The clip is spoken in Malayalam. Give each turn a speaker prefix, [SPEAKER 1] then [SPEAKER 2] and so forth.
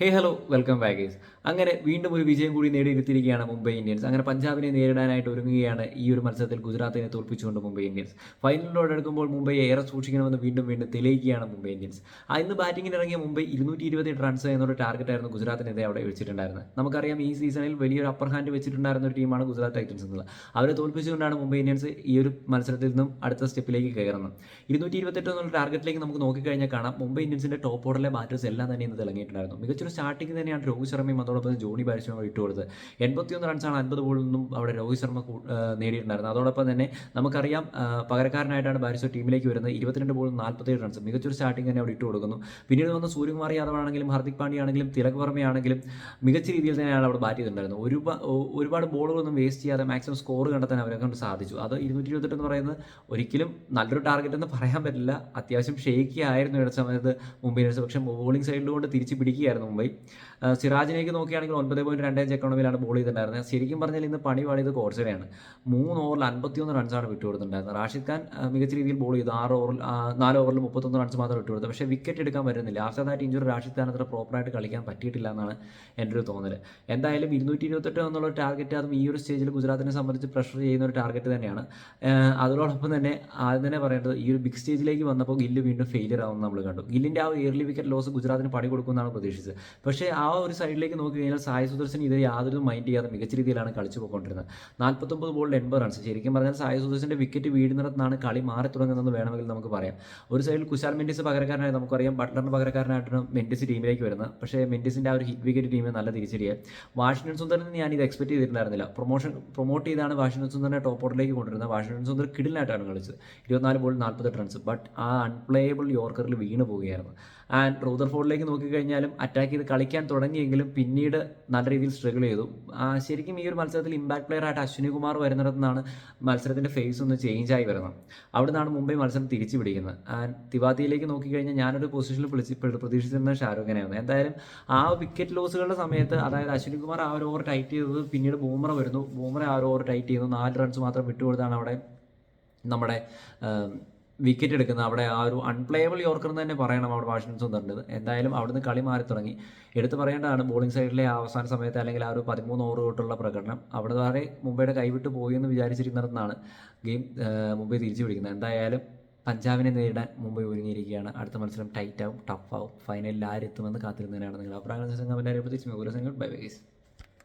[SPEAKER 1] ഹേ ഹലോ വെൽക്കം ബാഗേഴ്സ് അങ്ങനെ വീണ്ടും ഒരു വിജയം കൂടി നേടിയെടുത്തിരിക്കുകയാണ് മുംബൈ ഇന്ത്യൻസ്. അങ്ങനെ പഞ്ചാബിനെ നേരിടാനായിട്ട് ഒരുങ്ങുകയാണ് ഈ ഒരു മത്സരത്തിൽ ഗുജറാത്തിനെ തോൽപ്പിച്ചുകൊണ്ട് മുംബൈ ഇന്ത്യൻസ്. ഫൈനലിനോട് അടുക്കുമ്പോൾ മുംബൈയെ ഏറെ സൂക്ഷിക്കണമെന്ന് വീണ്ടും വീണ്ടും തെളിയിക്കുകയാണ് മുംബൈ ഇന്ത്യൻസ്. ഇന്ന് ബാറ്റിംഗിന് ഇറങ്ങിയ മുംബൈ ഇരുന്നൂറ്റി ഇരുപത്തിയെട്ട് റൺസ് എന്നൊരു ടാർഗറ്റായിരുന്നു ഗുജറാത്തിനെതിരെ അവിടെ വെച്ചിട്ടുണ്ടായിരുന്നത്. നമുക്കറിയാം ഈ സീസണിൽ വലിയൊരു അപ്പർ ഹാൻഡ് വെച്ചിട്ടുണ്ടായിരുന്ന ഒരു ടീമാണ് ഗുജറാത്ത് ടൈറ്റൻസ് എന്നുള്ളത്. അവരെ തോൽപ്പിച്ചുകൊണ്ടാണ് മുംബൈ ഇന്ത്യൻസ് ഈ ഒരു മത്സരത്തിൽ നിന്നും അടുത്ത സ്റ്റെപ്പിലേക്ക് കയറുന്നത്. ഇരുന്നൂറ്റി ഇരുപത്തെട്ട് എന്നുള്ള ടാർഗറ്റിലേക്ക് നമുക്ക് നോക്കിക്കഴിഞ്ഞാൽ കാണാം. മുംബൈ ഇന്ത്യൻസിന്റെ ടോപ്പ് ഓർഡറിലെ ബാറ്റേഴ്സ് എല്ലാം തന്നെ ഇന്ന് തിളങ്ങിയിട്ടുണ്ടായിരുന്നു. മികച്ചൊരു സ്റ്റാർട്ടിംഗ് തന്നെയാണ് രോഹിത് ശർമ്മയും അതോടൊപ്പം ജോണി ബാരിസും ഇട്ട് കൊടുത്തത്. എൺപത്തിയൊന്ന് റൺസാണ് അൻപത് ബോളിൽ നിന്നും അവിടെ രോഹിത് ശർമ്മ നേടിയിട്ടുണ്ടായിരുന്നത്. അതോടൊപ്പം തന്നെ നമുക്കറിയാം പകരക്കാരനായിട്ടാണ് ബാരിസോ ടീമിലേക്ക് വരുന്നത്. ഇരുപത്തിരണ്ട് ബോളിൽ നാൽപ്പത്തേഴ് റൺസ് മികച്ചൊരു സ്റ്റാർട്ടിംഗ് തന്നെ അവിടെ ഇട്ട് കൊടുക്കുന്നു. പിന്നീട് വന്ന സൂര്യകുമാർ യാദവ് ആണെങ്കിലും ഹർദിക് പാണ്ഡ്യ ആണെങ്കിലും തിലക് വർമ്മയാണെങ്കിലും മികച്ച രീതിയിൽ തന്നെയാണ് അവിടെ ബാറ്റ് ചെയ്തിട്ടുണ്ടായിരുന്നത് ഒരുപാട് ഒരുപാട് ബോളുകളൊന്നും വേസ്റ്റ് ചെയ്യാതെ മാക്സിമം സ്കോർ കണ്ടെത്താൻ അവരെ കൊണ്ട് സാധിച്ചു. അത് ഇരുന്നൂറ്റി ഇരുപത്തെട്ട് എന്ന് പറയുന്നത് ഒരിക്കലും നല്ലൊരു ടാർഗറ്റ് എന്ന് പറയാൻ പറ്റില്ല. അത്യാവശ്യം ഷേക്കി ആയിരുന്നു ഇട സമയത്ത് മുംബൈ ഇന്ത്യൻസ്. പക്ഷേ ബോളിംഗ് സൈഡിൽ കൊണ്ട് തിരിച്ച് പിടിക്കുകയായിരുന്നു മുംബൈ. സിറാജിനേക്ക് നോക്കുകയാണെങ്കിൽ ഒൻപത് പോയിന്റ് രണ്ട് അഞ്ച് എക്കോണമിയിലാണ് ബോൾ ചെയ്തിട്ടുണ്ടായിരുന്നത്. ശരിക്കും പറഞ്ഞാൽ ഇന്ന് പണി പാടിയത് കോർച്ചറയാണ് മൂന്ന് ഓവറിൽ അൻപത്തിയൊന്ന് റൺസാണ് വിട്ടുകൊടുത്തിട്ടുണ്ടായിരുന്നത്. റാഷിദ് ഖാൻ മികച്ച രീതിയിൽ ബോൾ ചെയ്തു. ആറ് ഓവറിൽ നാല് ഓവറിൽ മുപ്പത്തൊന്ന് റൺസ് മാത്രം വിട്ടുകൊടുത്തത്. പക്ഷേ വിക്കറ്റ് എടുക്കാൻ പറ്റുന്നില്ല. After that injury Rashid Khan അത്ര പ്രോപ്പറായിട്ട് കളിക്കാൻ പറ്റിയിട്ടില്ല എന്നാണ് എന്റെ ഒരു തോന്നൽ എന്തായാലും ഇരുന്നൂറ്റി ഇരുപത്തെട്ട് എന്നുള്ള ടാർഗറ്റ് അതും ഈ ഒരു സ്റ്റേജിൽ ഗുജറാത്തിനെ സംബന്ധിച്ച് പ്രഷർ ചെയ്യുന്ന ഒരു ടാർഗറ്റ് തന്നെയാണ്. അതോടൊപ്പം തന്നെ ആദ്യം തന്നെ പറയേണ്ടത് ഈ ഒരു ബിഗ് സ്റ്റേജിലേക്ക് വന്നപ്പോൾ ഗില്ല് വീണ്ടും ഫെയിലിയർ ആവുമെന്ന് നമ്മൾ കണ്ടു. ഗില്ലിന്റെ ആ ഇയർലി വിക്കറ്റ് ലോസ് ഗുജറാത്തിന് പണി കൊടുക്കുമെന്നാണ് പ്രതീക്ഷിച്ചത്. പക്ഷേ ആ ഒരു സൈഡിലേക്ക് നോക്കി കഴിഞ്ഞാൽ സായി സുദർശൻ ഇത് യാതൊരു മൈൻഡ് ചെയ്യാതെ മികച്ച രീതിയിലാണ് കളിച്ചു പോയിക്കൊണ്ടിരുന്നത്. നാൽപ്പത്തൊമ്പത് ബോളിൽ എൺപത് റൺസ് ശരിക്കും പറഞ്ഞാൽ സായി സുദർശന്റെ വിക്കറ്റ് വീഴുന്നിടത്താണ് കളി മാറി തുടങ്ങുന്നതെന്ന് വേണമെങ്കിൽ നമുക്ക് പറയാം. ഒരു സൈഡിൽ കുശാൽ മെൻഡിസ് പകരക്കാരനായി നമുക്കറിയാം. ബട്ട്ലറിന് പകരക്കാരനായിട്ടാണ് മെൻഡിസ് ടീമിലേക്ക് വരുന്നത്. പക്ഷേ മെൻഡിസിന്റെ ആ ഒരു ഹിറ്റ് വിക്കറ്റ് ടീമിന് നല്ല തിരിച്ചടിയായി. വാഷിംഗ്ടൺ സുന്ദറിന് ഞാൻ ഇത് എക്സ്പെക്ട് ചെയ്തിട്ടുണ്ടായിരുന്നില്ല. പ്രൊമോഷൻ പ്രൊമോട്ട് ചെയ്താണ് വാഷിംഗ്ടൺ സുന്ദറിനെ ടോപ്പ് ഓർഡറിലേക്ക് കൊണ്ടുവരുന്നത്. വാഷിംഗ്ടൺ സുന്ദർ കിടിലായിട്ടാണ് കളിച്ചത്. ഇരുപത്തിനാല് ബോൾ നാൽപ്പത്തെട്ട് റൺസ് ബട്ട് ആ അൺപ്ലേയബിൾ യോർക്കറിൽ വീണ് പോവുകയായിരുന്നു. ആൻഡ് റൂദർഫോർഡിലേക്ക് നോക്കിക്കഴിഞ്ഞാലും അറ്റാക്ക് ചെയ്ത് കളിക്കാൻ തുടങ്ങിയെങ്കിലും പിന്നീട് നല്ല രീതിയിൽ സ്ട്രഗിൾ ചെയ്തു. ശരിക്കും ഈ ഒരു മത്സരത്തിൽ ഇമ്പാക്ട് പ്ലെയർ ആയിട്ട് അശ്വിനി കുമാർ വരുന്നിടത്തുനിന്നാണ് മത്സരത്തിന്റെ ഫേസ് ഒന്ന് ചേഞ്ച് ആയി വരുന്നത്. അവിടെ നിന്നാണ് മുംബൈ മത്സരം തിരിച്ചു പിടിക്കുന്നത് തിവാതിയിലേക്ക് നോക്കിക്കഴിഞ്ഞാൽ ഞാനൊരു പൊസിഷനിൽ വിളിച്ച് പ്രതീക്ഷിച്ചിരുന്ന ഷാരൂഖ് വന്നു എന്തായാലും ആ വിക്കറ്റ് ലോസുകളുടെ സമയത്ത് അതായത് അശ്വിനി കുമാർ ആ ഒരു ഓവർ ടൈറ്റ് ചെയ്തത് പിന്നീട് ബൂമറ വരുന്നു. ബൂമറ ആ ഒരു ഓവർ ടൈറ്റ് ചെയ്യുന്നു. നാല് റൺസ് മാത്രം വിട്ടുകൊടുത്താണ് അവിടെ നമ്മുടെ വിക്കറ്റ് എടുക്കുന്നത്. അവിടെ ആ ഒരു അൺപ്ലേയബിൾ യോർക്കർ എന്ന് തന്നെ പറയണം അവിടെ വാഷിംഗ്ടൺ സുന്ദറിന്റെ എന്തായാലും അവിടുന്ന് കളി മാറി തുടങ്ങി. എടുത്തു പറയേണ്ടതാണ് ബോളിംഗ് സൈഡിലെ അവസാന സമയത്ത് അല്ലെങ്കിൽ ആ ഒരു പതിമൂന്ന് ഓവർ തൊട്ടുള്ള പ്രകടനം. അവിടെ വരെ മുംബൈയുടെ കൈവിട്ട് പോയി എന്ന് വിചാരിച്ചിരിക്കുന്നിടത്താണ് ഗെയിം മുംബൈ തിരിച്ചു പിടിക്കുന്നത്. എന്തായാലും പഞ്ചാബിനെ നേരിടാൻ മുംബൈ ഒരുങ്ങിയിരിക്കുകയാണ്. അടുത്ത മത്സരം ടൈറ്റ് ആവും ടഫ് ആവും. ഫൈനലിൽ ആരെത്തുമെന്ന് കാത്തിരുന്നതിനാണ് നിങ്ങൾ അഭിപ്രായം സംഘം ബൈ ബൈ